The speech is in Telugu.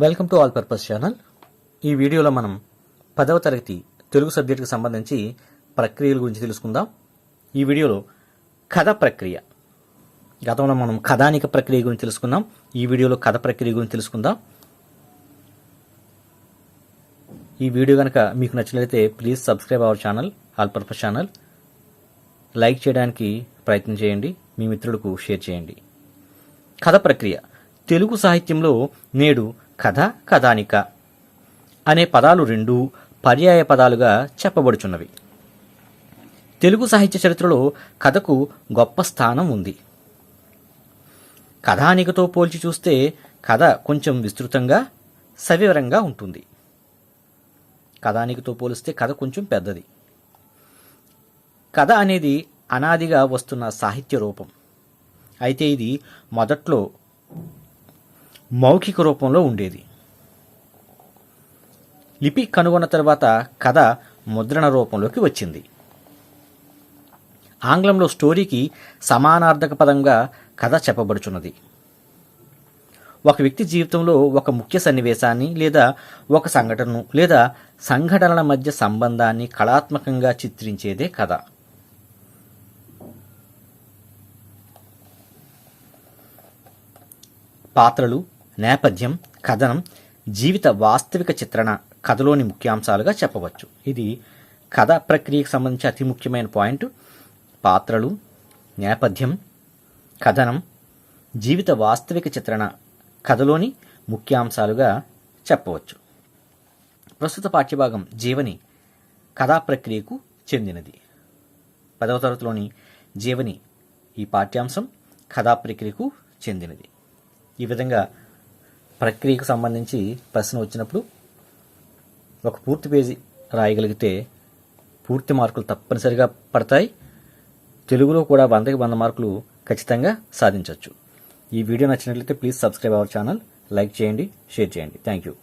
Welcome to all purpose channel. ఈ వీడియోలో మనం పదవ తరగతి తెలుగు సబ్జెక్టుకు సంబంధించి ప్రక్రియల గురించి తెలుసుకుందాం. ఈ వీడియోలో కథ ప్రక్రియ. గతంలో మనం కథానిక ప్రక్రియ గురించి తెలుసుకుందాం ఈ వీడియోలో కథ ప్రక్రియ గురించి తెలుసుకుందాం. ఈ వీడియో కనుక మీకు నచ్చినట్లయితే please subscribe our channel all purpose channel. Like చేయడానికి ప్రయత్నం చేయండి. మీ మిత్రులకు షేర్ చేయండి. కథ ప్రక్రియ. తెలుగు సాహిత్యంలో నేడు కథ కథానిక అనే పదాలు రెండు పర్యాయ పదాలుగా చెప్పబడుచున్నవి. తెలుగు సాహిత్య చరిత్రలో కథకు గొప్ప స్థానం ఉంది. కథానికతో పోల్చి చూస్తే కథ కొంచెం విస్తృతంగా సవివరంగా ఉంటుంది. కథానికతో పోలిస్తే కథ కొంచెం పెద్దది. కథ అనేది అనాదిగా వస్తున్న సాహిత్య రూపం. అయితే ఇది మొదట్లో మౌఖిక రూపంలో ఉండేది. లిపి కనుగొన్న తర్వాత కథ ముద్రణ రూపంలోకి వచ్చింది. ఆంగ్లంలో స్టోరీకి సమానార్థక పదంగా కథ చెప్పబడుచున్నది. ఒక వ్యక్తి జీవితంలో ఒక ముఖ్య సన్నివేశాన్ని లేదా ఒక సంఘటనను లేదా సంఘటనల మధ్య సంబంధాన్ని కళాత్మకంగా చిత్రించేదే కథ. పాత్రలు నేపథ్యం కథనం జీవిత వాస్తవిక చిత్రణ కథలోని ముఖ్యాంశాలుగా చెప్పవచ్చు. ఇది కథ ప్రక్రియకు సంబంధించి అతి ముఖ్యమైన పాయింట్. పాత్రలు నేపథ్యం కథనం జీవిత వాస్తవిక చిత్రణ కథలోని ముఖ్యాంశాలుగా చెప్పవచ్చు. ప్రస్తుత పాఠ్యభాగం జీవని కథా ప్రక్రియకు చెందినది. పదవ తరగతిలోని జీవని ఈ పాఠ్యాంశం కథా ప్రక్రియకు చెందినది. ఈ విధంగా ప్రక్రియకు సంబంధించి ప్రశ్న వచ్చినప్పుడు ఒక పూర్తి పేజీ రాయగలిగితే పూర్తి మార్కులు తప్పనిసరిగా పడతాయి. తెలుగులో కూడా వందకి వంద మార్కులు ఖచ్చితంగా సాధించవచ్చు ఈ వీడియో నచ్చినట్లయితే please subscribe our channel like చేయండి షేర్ చేయండి. Thank you.